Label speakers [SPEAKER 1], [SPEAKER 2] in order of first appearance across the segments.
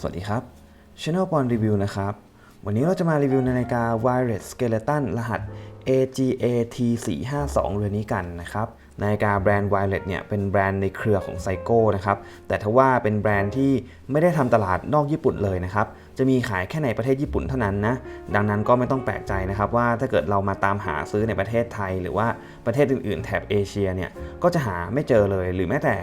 [SPEAKER 1] สวัสดีครับ Channel ปอนรีวิวนะครับ วันนี้เราจะมารีวิวนาฬิกา Wireless Skeleton รหัส AGAT 452 เรือนนี้กันนะครับนาฬิกาแบรนด์ Wireless เนี่ยเป็นแบรนด์ในเครือของไซโก้นะครับแต่ทว่าเป็นแบรนด์ที่ไม่ได้ทำตลาดนอกญี่ปุ่นเลยนะครับ จะมีขายแค่ในประเทศญี่ปุ่นเท่านั้นนะ ดังนั้นก็ไม่ต้องแปลกใจนะครับว่าถ้าเกิดเรามาตามหาซื้อในประเทศไทย หรือว่าประเทศอื่นๆ แถบเอเชียเนี่ยก็จะหาไม่เจอเลยหรือแม้แต่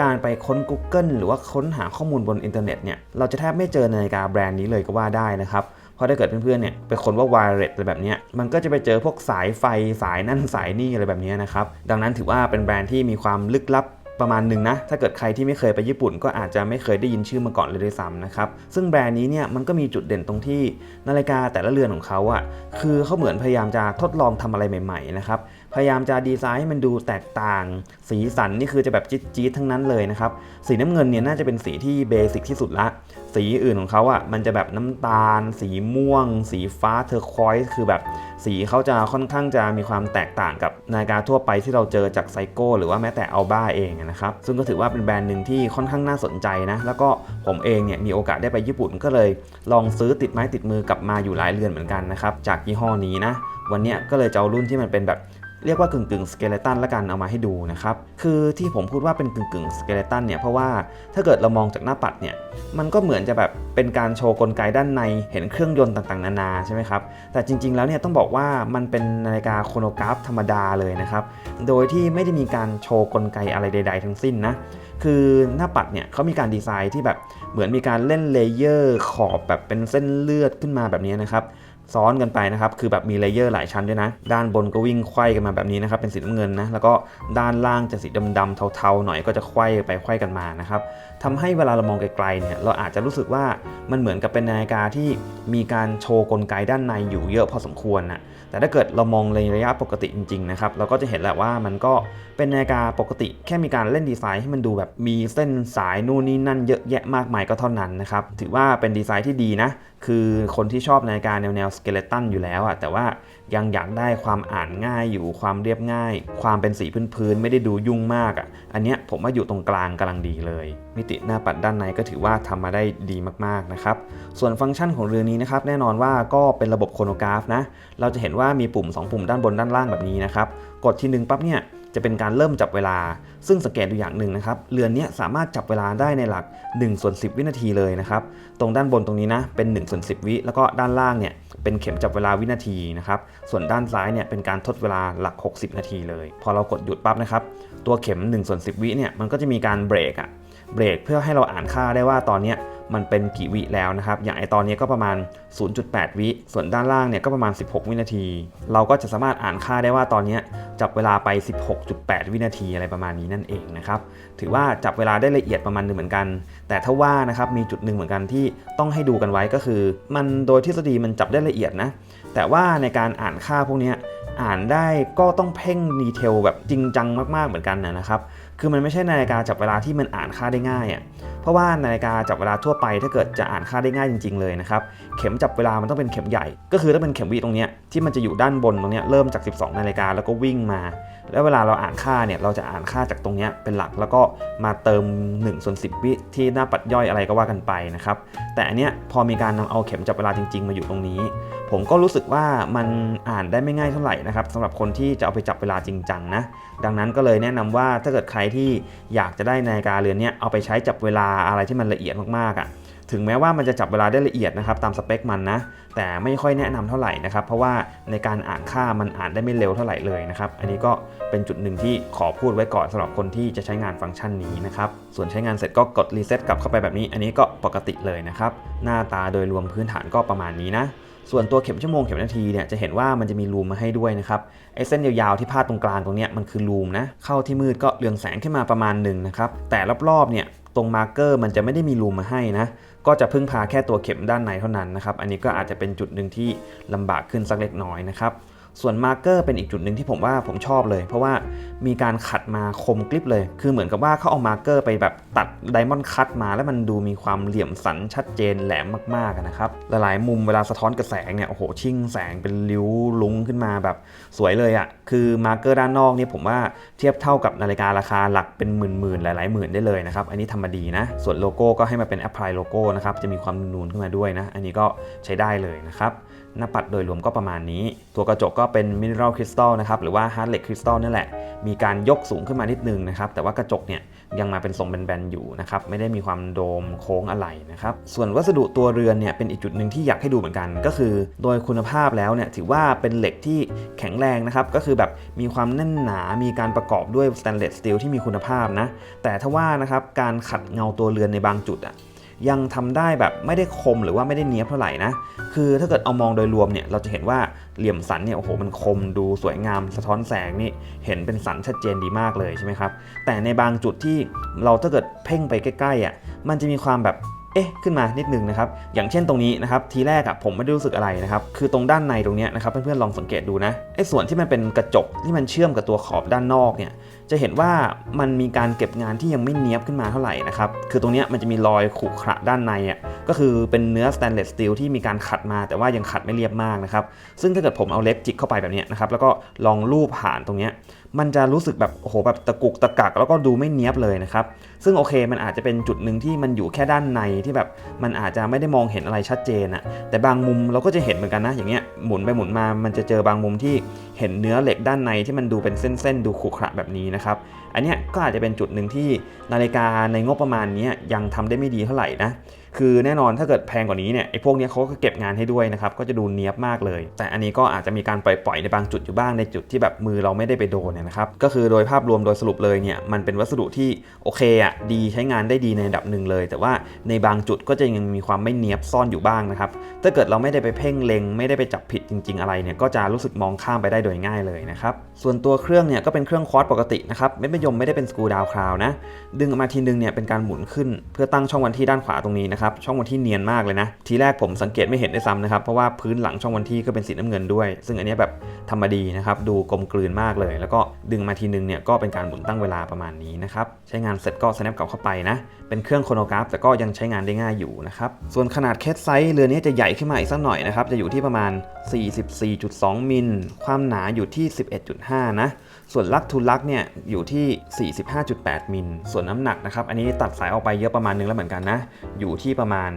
[SPEAKER 1] การไปค้น Google หรือว่าค้นหาข้อมูลบนอินเทอร์เน็ตเนี่ยเราจะแทบไม่เจอนาฬิกาแบรนด์นี้เลยก็ว่าได้นะครับเพราะถ้าเกิดเพื่อนๆเนี่ยไปค้นว่า wireless อะไรแบบนี้มันก็จะไปเจอพวกสายไฟสายนั่นสายนี่อะไรแบบนี้นะครับ ดังนั้นถือว่าเป็นแบรนด์ที่มีความลึกลับ ประมาณหนึ่งนะ ถ้าเกิดใครที่ไม่เคยไปญี่ปุ่น ก็อาจจะไม่เคยได้ยินชื่อมาก่อนเลยด้วยซ้ำนะครับ ซึ่งแบรนด์นี้เนี่ยมันก็มีจุดเด่นตรงที่นาฬิกาแต่ละเรือนของเขาอะ่ะคือเขาเหมือนพยายามจะทดลองทำอะไรใหม่ๆนะครับ พยายามจะดีไซน์ให้มันดูแตกต่าง สีสันนี่คือจะแบบจี๊ดๆทั้งนั้นเลยนะครับ สีน้ำเงินเนี่ยน่าจะเป็นสีที่เบสิกที่สุดละ สีอื่นของเขาอะ่ะมันจะแบบน้ำตาล สีม่วง สีฟ้าเทอร์ควอยส์คือแบบสีเขาจะค่อนข้างจะมีความแตกต่างกับนาฬิกาทั่วไปที่เราเจอจากไซโก้หรือว่าแม้แต่อัลบ้าเองนะครับ ซึ่งก็ถือว่าเป็นแบรนด์หนึ่งที่ค่อนข้างน่าสนใจนะ แล้วก็ผมเองเนี่ยมีโอกาสได้ไปญี่ปุ่นก็เลย ลองซื้อติดไม้ติดมือกลับมาอยู่หลายเรือนเหมือนกันนะครับจากยี่ห้อนี้นะวันนี้ก็เลยจะเอารุ่นที่มันเป็นแบบ เรียกว่ากึ่งกึ่งสเกเลตันละกันเอามาให้ดูนะครับ คือที่ผมพูดว่าเป็นกึ่งกึ่งสเกเลตันเนี่ยเพราะว่าถ้าเกิดเรามองจากหน้าปัดเนี่ยมันก็เหมือนจะแบบเป็นการโชว์กลไกด้านในเห็นเครื่องยนต์ต่างๆ นานาใช่ไหมครับแต่จริงๆแล้วเนี่ยต้องบอกว่ามันเป็นนาฬิกาโครโนกราฟธรรมดาเลยนะครับโดยที่ไม่ได้มีการโชว์กลไกอะไรใด ๆ ทั้งสิ้นนะคือหน้าปัดเนี่ยเขามีการดีไซน์ที่แบบเหมือนมีการเล่นเลเยอร์ขอบแบบเป็นเส้นเลือดขึ้นมาแบบนี้นะครับ ซ้อนกันไปนะครับ คือแบบมีเลเยอร์หลายชั้นด้วยนะ ด้านบนก็วิ่งไขว้กันมาแบบนี้นะครับ เป็นสีน้ำเงินนะ แล้วก็ด้านล่างจะสีดำๆเทาๆหน่อยก็จะไขว้ไปไขว้กันมานะครับ ทำให้เวลาเรามองไกลๆเนี่ยเราอาจจะรู้สึกว่ามันเหมือนกับเป็นนาฬิกาที่มีการโชว์กลไกด้านในอยู่เยอะพอสมควรนะแต่ถ้าเกิดเรามองในระยะปกติจริงๆนะครับเราก็จะเห็นแหละว่ามันก็เป็นนาฬิกาปกติ แค่มีการเล่นดีไซน์ให้มันดูแบบมีเส้นสายนู่นนี่นั่นเยอะแยะมากมายก็เท่านั้นนะครับถือว่าเป็นดีไซน์ที่ดีนะคือคนที่ชอบนาฬิกาแนวแนวสเกเลตันอยู่แล้วอะแต่ว่า ยังอยากได้ความอ่านง่ายอยู่ความเรียบง่าย ความเป็นสีพื้นๆไม่ได้ดูยุ่งมากอะอันเนี้ยผมว่าอยู่ตรงกลางกำลังดีเลย มิติหน้าปัดด้านในก็ถือว่าทำมาได้ดีมากๆนะครับ ส่วนฟังก์ชันของเรือนี้นะครับแน่นอนว่าก็เป็นระบบโครโนกราฟนะ เราจะเห็นว่ามีปุ่ม 2 ปุ่มด้านบนด้านล่างแบบนี้นะครับ กดทีหนึ่งปั๊บเนี่ย จะเป็นการเริ่มจับเวลา ซึ่งสังเกตดูอย่างหนึ่งนะครับ เรือนนี้สามารถจับเวลาได้ในหลัก1ส่วน10 วินาทีเลยนะครับ ตรงด้านบนตรงนี้นะ เป็น1ส่วน10 วิ แล้วก็ด้านล่างเนี่ย เป็นเข็มจับเวลาวินาทีนะครับ ส่วนด้านซ้ายเนี่ย เป็นการทดเวลาหลัก 60 นาทีเลย พอเรากดหยุดปั๊บนะครับ ตัวเข็ม1ส่วน10 วิเนี่ย มันก็จะมีการเบรกอะเบรกเพื่อให้เราอ่านค่าได้ว่าตอนนี้มันเป็นกี่วิแล้วนะครับ อย่างไอตอนนี้ก็ประมาณ 0.8 วิ ส่วนด้านล่างเนี่ยก็ประมาณ 16 วินาที เราก็จะสามารถอ่านค่าได้ว่าตอนนี้ จับเวลาไป 16.8 วินาทีอะไรประมาณนี้นั่นเองนะครับถือว่าจับเวลาได้ละเอียดประมาณนึงเหมือนกัน แต่ถ้าว่านะครับมีจุดหนึ่งเหมือนกันที่ต้องให้ดูกันไว้ก็คือ มันโดยทฤษฎีมันจับได้ละเอียดนะแต่ว่าในการอ่านค่าพวกนี้อ่านได้ก็ต้องเพ่งดีเทลแบบจริงจังมากๆเหมือนกันนะครับ คือมันไม่ใช่นาฬิกาจับเวลาที่มันอ่านค่าได้ง่ายอะ เพราะว่านาฬิกาจับเวลาทั่วไปถ้าเกิดจะอ่านค่าได้ง่ายจริง ๆเลยนะครับ เข็มจับเวลามันต้องเป็นเข็มใหญ่ ก็คือต้องเป็นเข็มวีตรงเนี้ยที่มันจะอยู่ด้านบนตรงเนี้ยเริ่มจาก 12 นาฬิกาแล้วก็วิ่งมา แล้วเวลาเราอ่านค่าเนี่ยเราจะอ่านค่าจากตรงนี้เป็นหลักแล้วก็มาเติม1ส่วน10 วิที่หน้าปัดย่อยอะไรก็ว่ากันไปนะครับ แต่อันเนี้ยพอมีการนำเอาเข็มจับเวลาจริง ๆ มาอยู่ตรงนี้ ผมก็รู้สึกว่ามันอ่านได้ไม่ง่ายเท่าไหร่นะครับสำหรับคนที่จะเอาไปจับเวลาจริงจังนะดังนั้นก็เลยแนะนำว่าถ้าเกิดใครที่อยากจะได้นาฬิกาเรือนเนี้ยเอาไปใช้จับเวลาอะไรที่มันละเอียดมากๆอะ่ะ ถึงแม้ว่ามันจะจับเวลาได้ละเอียดนะครับตามสเปคมันนะ แต่ไม่ค่อยแนะนำเท่าไหร่นะครับ เพราะว่าในการอ่านค่ามันอ่านได้ไม่เร็วเท่าไหร่เลยนะครับ อันนี้ก็เป็นจุดหนึ่งที่ขอพูดไว้ก่อนสำหรับคนที่จะใช้งานฟังก์ชันนี้นะครับ ส่วนใช้งานเสร็จก็กดรีเซ็ตกลับเข้าไปแบบนี้ อันนี้ก็ปกติเลยนะครับ หน้าตาโดยรวมพื้นฐานก็ประมาณนี้นะส่วนตัวเข็มชั่วโมงเข็มนาทีเนี่ยจะเห็นว่ามันจะมีรูมมาให้ด้วยนะครับไอ้เส้นยาวๆที่พาดตรงกลางตรงนี้มันคือรูมนะเข้าที่มืดก็เรืองแสงขึ้นมาประมาณหนึ่งนะครับแต่รอบๆเนี่ยตรงมาร์เกอร์มันจะไม่ได้มีรูมมาให้นะ ก็จะพึ่งพาแค่ตัวเข็มด้านในเท่านั้นนะครับ อันนี้ก็อาจจะเป็นจุดหนึ่งที่ลำบากขึ้นสักเล็กน้อยนะครับ ส่วนมาร์เกอร์เป็นอีกจุดหนึ่งที่ผมว่าผมชอบเลย เพราะว่ามีการขัดมาคมกริบเลย คือเหมือนกับว่าเขาเอามาร์เกอร์ไปแบบตัดไดมอนด์คัตมา แล้วมันดูมีความเหลี่ยมสันชัดเจนแหลมมากๆนะครับ หลายๆมุมเวลาสะท้อนกระแสงเนี่ยโอ้โหชิ่งแสงเป็นริ้วลุ้งขึ้นมาแบบสวยเลยอะคือมาร์เกอร์ด้านนอกเนี่ยผมว่าเทียบเท่ากับนาฬิการาคาหลักเป็นหมื่นๆหลายๆหมื่นได้เลยนะครับอันนี้ทำมาดีนะ ส่วนโลโก้ก็ให้มาเป็น Apply โลโก้นะครับจะมีความนูนขึ้นมาด้วยนะ อันนี้ก็ใช้ได้เลยนะครับหน้าปัดโดยรวมก็ประมาณนี้ ตัวกระจกก็เป็นมิน e รัลคริสตัลนะครับหรือว่าฮาร์ดเ k กคริสตัลนี่แหละ มีการยกสูงขึ้นมานิดนึงนะครับ แต่ว่ากระจกเนี่ยยังมาเป็นทรงแบนๆอยู่นะครับ ไม่ได้มีความโดมโค้งอะไรนะครับ ส่วนวัสดุตัวเรือนเนี่ยเป็นอีกจุดหนึ่งที่อยากให้ดูเหมือนกัน ก็คือ โดยคุณภาพแล้วเนี่ยถือว่าเป็นเหล็กที่แข็งแรงนะครับ ก็คือแบบมีความแน่นหนา มีการประกอบด้วยสแตนเลสสตีลที่มีคุณภาพนะ แต่ถ้าว่านะครับการขัดเงาตัวเรือนในบางจุดอะ ยังทำได้แบบไม่ได้คมหรือว่าไม่ได้เนี้ยบเท่าไหร่นะ คือถ้าเกิดเอามองโดยรวมเนี่ยเราจะเห็นว่าเหลี่ยมสันเนี่ยโอ้โหมันคมดูสวยงามสะท้อนแสงนี่เห็นเป็นสันชัดเจนดีมากเลยใช่ไหมครับ แต่ในบางจุดที่เราถ้าเกิดเพ่งไปใกล้ๆอะมันจะมีความแบบเอ๊ะขึ้นมานิดนึงนะครับ อย่างเช่นตรงนี้นะครับ ทีแรกอะผมไม่ได้รู้สึกอะไรนะครับ คือตรงด้านในตรงเนี้ยนะครับ เพื่อนๆลองสังเกตดูนะ ไอ้ส่วนที่มันเป็นกระจกที่มันเชื่อมกับตัวขอบด้านนอกเนี่ย จะเห็นว่ามันมีการเก็บงานที่ยังไม่เนี้ยบขึ้นมาเท่าไหร่นะครับ คือตรงนี้มันจะมีรอยขรุขระด้านในอะ ก็คือเป็นเนื้อสแตนเลสสตีลที่มีการขัดมาแต่ว่ายังขัดไม่เรียบมากนะครับ ซึ่งถ้าเกิดผมเอาเล็บจิกเข้าไปแบบนี้นะครับ แล้วก็ลองลูบผ่านตรงนี้ มันจะรู้สึกแบบโอ้โหแบบตะกุกตะกัก แล้วก็ดูไม่เนี้ยบเลยนะครับ ซึ่งโอเคมันอาจจะเป็นจุดหนึ่งที่มันอยู่แค่ด้านในที่แบบมันอาจจะไม่ได้มองเห็นอะไรชัดเจนอะแต่บางมุมเราก็จะเห็นเหมือนกันนะ อย่างเงี้ยหมุนไปหมุนมา มันจะเจอบางมุมที่เห็นเนื้อเหล็กด้านในที่มันดูเป็นเส้นๆดูขรุขระแบบนี้นะครับ อันเนี้ยก็อาจจะเป็นจุดหนึ่งที่นาฬิกาในงบประมาณนี้ยยังทำได้ไม่ดีเท่าไหร่นะ คือแน่นอนถ้าเกิดแพงกว่านี้เนี่ยไอ้พวกนี้เขาก็เก็บงานให้ด้วยนะครับก็จะดูเนียบมากเลย แต่อันนี้ก็อาจจะมีการปล่อยๆในบางจุดอยู่บ้างในจุดที่แบบมือเราไม่ได้ไปโดนเนี่ยนะครับก็คือโดยภาพรวมโดยสรุปเลยเนี่ยมันเป็นวัสดุที่โอเคอะดีใช้งานได้ดีในระดับหนึ่งเลย แต่ว่าในบางจุดก็จะยังมีความไม่เนียบซ่อนอยู่บ้างนะครับถ้าเกิดเราไม่ได้ไปเพ่งเล็ง ไม่ได้ไปจับผิดจริง ๆ อะไรเนี่ยก็จะรู้สึกมองข้ามไปได้โดยง่ายเลยนะครับส่วนตัวเครื่องเนี่ยก็เป็นเครื่องควอตปกตินะครับไม่เป็นยมไม่ได้เป็นสกูดาวคราวนะดึงออกมาทีนึงเนี่ยเป็นการหมุนขึ้นเพื่อตั้งช่องวันที่ด้านขวาตรงนี้นะครับช่องวันที่เนียนมากเลยนะ ทีแรกผมสังเกตไม่เห็นได้ซ้ำนะครับเพราะว่าพื้นหลังช่องวันที่ก็เป็นสีน้ำเงินด้วย ซึ่งอันนี้แบบทำมาดีนะครับดูกลมกลืนมากเลย แล้วก็ดึงมาทีนึงเนี่ยก็เป็นการหมุนตั้งเวลาประมาณนี้นะครับใช้งานเสร็จก็ snap กลับเข้าไปนะเป็นเครื่องโครโนกราฟแต่ก็ยังใช้งานได้ง่ายอยู่นะครับส่วนขนาดเคสไซส์เรือนี้จะใหญ่ขึ้นมาอีกสักหน่อยนะครับจะอยู่ที่ประมาณ 44.2 มิล ความหนาอยู่ที่ 11.5 นะส่วนลักทูลักเนี่ยอยู่ที่ 45.8 มิล ส่วนน้ำหนักนะครับอันนี้ตัดสายออกไปเยอะประมาณนึงแล้วเหมือนกันนะอยู่ที่ประมาณ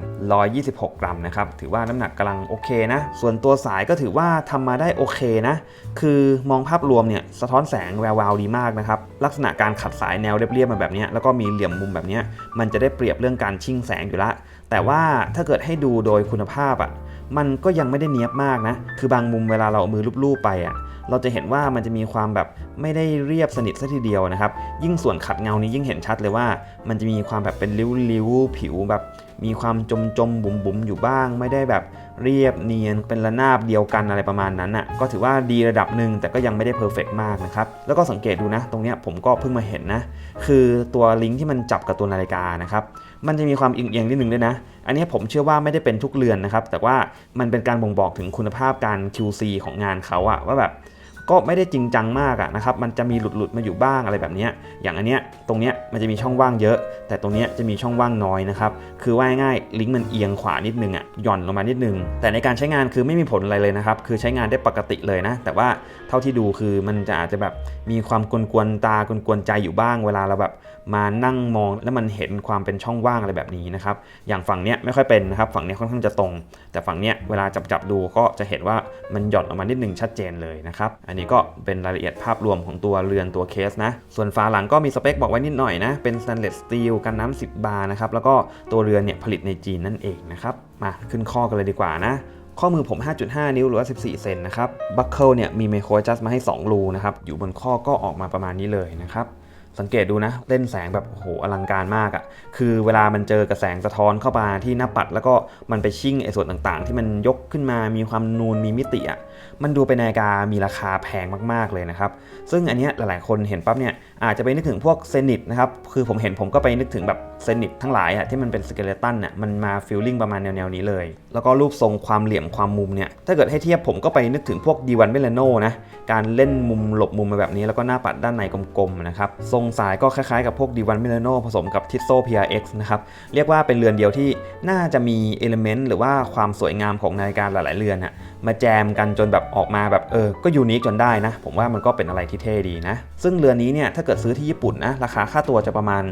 [SPEAKER 1] 126 กรัมนะครับ ถือว่าน้ำหนักกำลังโอเคนะ ส่วนตัวสายก็ถือว่าทำมาได้โอเคนะ คือมองภาพรวมเนี่ยสะท้อนแสงแวววาวดีมากนะครับ ลักษณะการขัดสายแนวเรียบๆมาแบบนี้ แล้วก็มีเหลี่ยมมุมแบบนี้ มันจะได้เปรียบเรื่องการชิ่งแสงอยู่ละ แต่ว่าถ้าเกิดให้ดูโดยคุณภาพอะ มันก็ยังไม่ได้เนียบมากนะ คือบางมุมเวลาเราเอามือลูบๆไปอะ เราจะเห็นว่ามันจะมีความแบบไม่ได้เรียบสนิทซะทีเดียวนะครับ ยิ่งส่วนขัดเงานี้ยิ่งเห็นชัดเลยว่า มันจะมีความแบบเป็นริ้วๆผิวแบบ มีความจมจมๆบุ๋มบุ๋มๆอยู่บ้าง ไม่ได้แบบเรียบเนียนเป็นระนาบเดียวกันอะไรประมาณนั้นอะก็ถือว่าดีระดับหนึ่งแต่ก็ยังไม่ได้เพอร์เฟกมากนะครับแล้วก็สังเกตดูนะ ตรงเนี้ยผมก็เพิ่งมาเห็นนะ คือตัวลิงก์ที่มันจับกับตัวนาฬิกานะครับมันจะมีความเอียงๆนิดนึงด้วยนะ อันนี้ผมเชื่อว่าไม่ได้เป็นทุกเรือนนะครับ แต่ว่ามันเป็นการบ่งบอกถึงคุณภาพการ QC ของงานเขาอะว่าแบบ ก็ไม่ได้จริงจังมากอะนะครับ มันจะมีหลุดๆมาอยู่บ้างอะไรแบบนี้ อย่างอันเนี้ยตรงเนี้ยมันจะมีช่องว่างเยอะ แต่ตรงเนี้ยจะมีช่องว่างน้อยนะครับ คือว่าง่ายลิงก์มันเอียงขวานิดนึงอะหย่อนลงมานิดนึง แต่ในการใช้งานคือไม่มีผลอะไรเลยนะครับ คือใช้งานได้ปกติเลยนะ แต่ว่าเท่าที่ดูคือมันจะอาจจะแบบมีความกวนๆตากวนๆใจอยู่บ้าง เวลาเราแบบมานั่งมองแล้วมันเห็นความเป็นช่องว่างอะไรแบบนี้นะครับ อย่างฝั่งเนี้ยไม่ค่อยเป็นนะครับ ฝั่งเนี้ยค่อนข้างจะตรง แต่ฝั่งเนี้ยเวลาจับจับดูก็จะเห็นว่ามันหย่อนออกมานิดนึงชัดเจนเลยนะครับ อันนี้ก็เป็นรายละเอียดภาพรวมของตัวเรือนตัวเคสนะ ส่วนฝาหลังก็มีสเปคบอกไว้นิดหน่อยนะ เป็น stainless steel กันน้ำ10 บาร์นะครับ แล้วก็ตัวเรือนเนี่ยผลิตในจีนนั่นเองนะครับ มาขึ้นข้อกันเลยดีกว่านะข้อมือผม 5.5 นิ้วหรือว่า 14 เซนนะครับ บัคเกิลเนี่ยมีไมโครจัสมาให้ 2 รูนะครับ อยู่บนข้อก็ออกมาประมาณนี้เลยนะครับ สังเกตดูนะเล่นแสงแบบโหอลังการมากอะ่ะคือเวลามันเจอกระแสงสะท้อนเข้ามาที่หน้าปัด แล้วก็มันไปชิ่งไอ้ส่วนต่างๆ ที่มันยกขึ้นมามีความนูนมีมิติอะ่ะมันดูเป็นนาฬิกามีราคาแพงมากๆเลยนะครับ ซึ่งอันเนี้ยหลายๆคนเห็นปั๊บเนี่ยอาจจะไปนึกถึงพวกเซนิตนะครับคือผมเห็นผมก็ไปนึกถึงแบบ เซนิตทั้งหลายอะที่มันเป็นสเกเลตันเนี่ยมันมาฟิลลิ่งประมาณแนวๆนี้เลย แล้วก็รูปทรงความเหลี่ยมความมุมเนี่ยถ้าเกิดให้เทียบผมก็ไปนึกถึงพวกดีวันเมลโนนะการเล่นมุมหลบมุมมาแบบนี้แล้วก็หน้าปัดด้านในกลมๆนะครับทรงสายก็คล้ายๆกับพวกดีวันเมลโนผสมกับทิ s โซ PRX นะครับเรียกว่าเป็นเรือนเดียวที่น่าจะมีเอลเมนต์หรือว่าความสวยงามของนาฬิกาหลายๆเรือนอะมาแจมกันจนแบบออกมาแบบเออก็ยูนิคจนได้นะ ผมว่ามันก็เป็นอะไรที่เท่ดีนะ ซึ่งเรือนนี้เนี่ยถ้าเกิดซื้อที่ญี่ปุ่นนะราคาค่าตัวจะประมาณ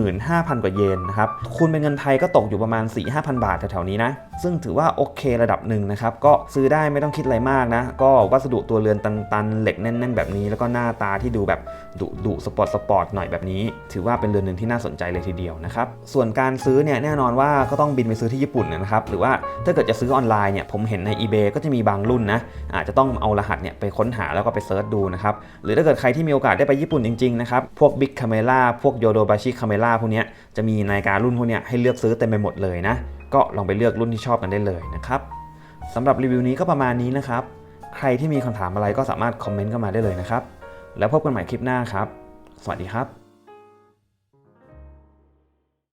[SPEAKER 1] 15,000 กว่าเยนนะครับคูณเป็นเงินไทยก็ตกอยู่ประมาณ 4-5,000 บาทแถวๆนี้นะ ซึ่งถือว่าโอเคระดับหนึ่งนะครับก็ซื้อได้ไม่ต้องคิดอะไรมากนะ ก็วัสดุตัวเรือนตันๆเหล็กแน่น ๆ แบบนี้ แล้วก็หน้าตาที่ดูแบบดุดุสปอร์ตสปอร์ตหน่อยแบบนี้ ถือว่าเป็นเรือนหนึ่งที่น่าสนใจเลยทีเดียวนะครับส่วนการซื้อเนี่ยแน่นอนว่าก็ต้องบินไปซื้อที่ญี่ปุ่นนะครับหรือว่าถ้าเกิดจะซื้อออนไลน์เนี่ยผมเห็นใน eBay ก็จะมีบางรุ่นนะอาจจะต้องเอารหัสเนี่ยไปค้นหาแล้วก็ไปเซิร์ชดูนะครับ หรือถ้าเกิดใครที่มีโอกาสได้ไปญี่ปุ่นจริงๆนะครับ พวก Big Camera พวก Yodobashi Camera พวกเนี้ยจะมีนาฬิการุ่นพวกเนี้ยให้เลือกซื้อเต็มไปหมดเลยนะ ก็ลองไปเลือกรุ่นที่ชอบกันได้เลยนะครับสำหรับรีวิวนี้ก็ประมาณนี้นะครับ ใครที่มีคำถามอะไรก็สามารถคอมเมนต์เข้ามาได้เลยนะครับ แล้วพบกันใหม่คลิปหน้าครับ สวัสดีครับ